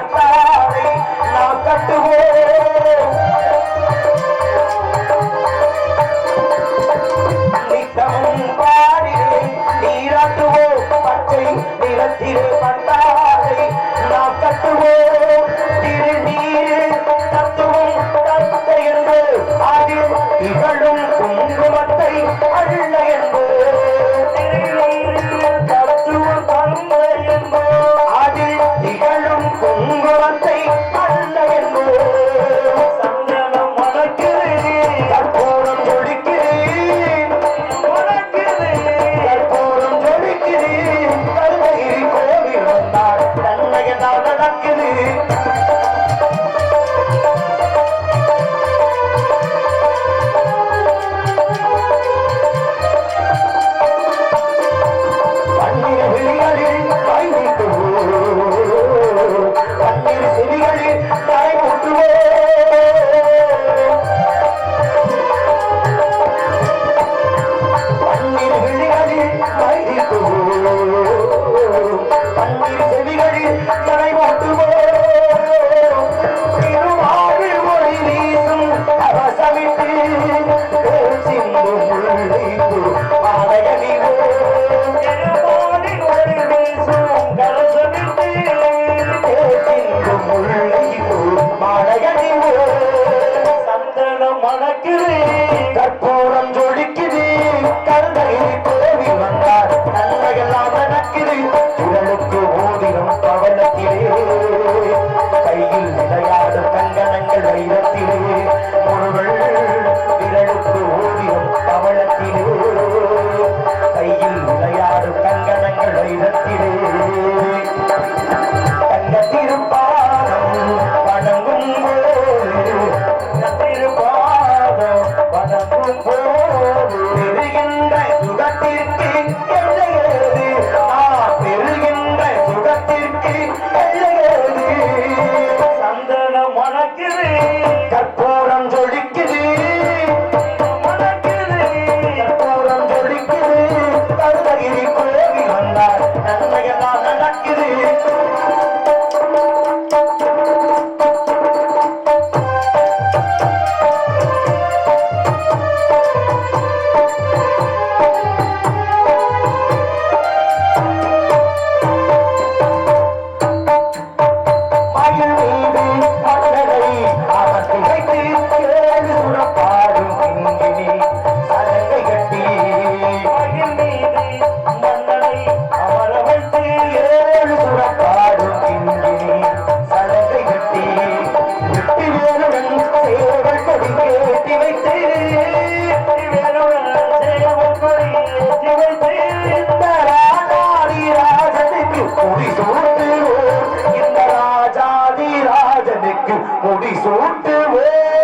கட்டாரை நாம் கட்டுவோம். நித்தமும் பாடிலே நீராட்டுவோம். பச்சை நிறத்திலே பட்டாரை நாம் கட்டுவோம். over மணக்குது கற்பூரம் ஜொலிக்குது மணக்குது கற்பூரம் ஜொலிக்குது கருதகிரி கோவி வந்தார் நன்மையெல்லாம் நடக்குது முடிசூட்டுவோம்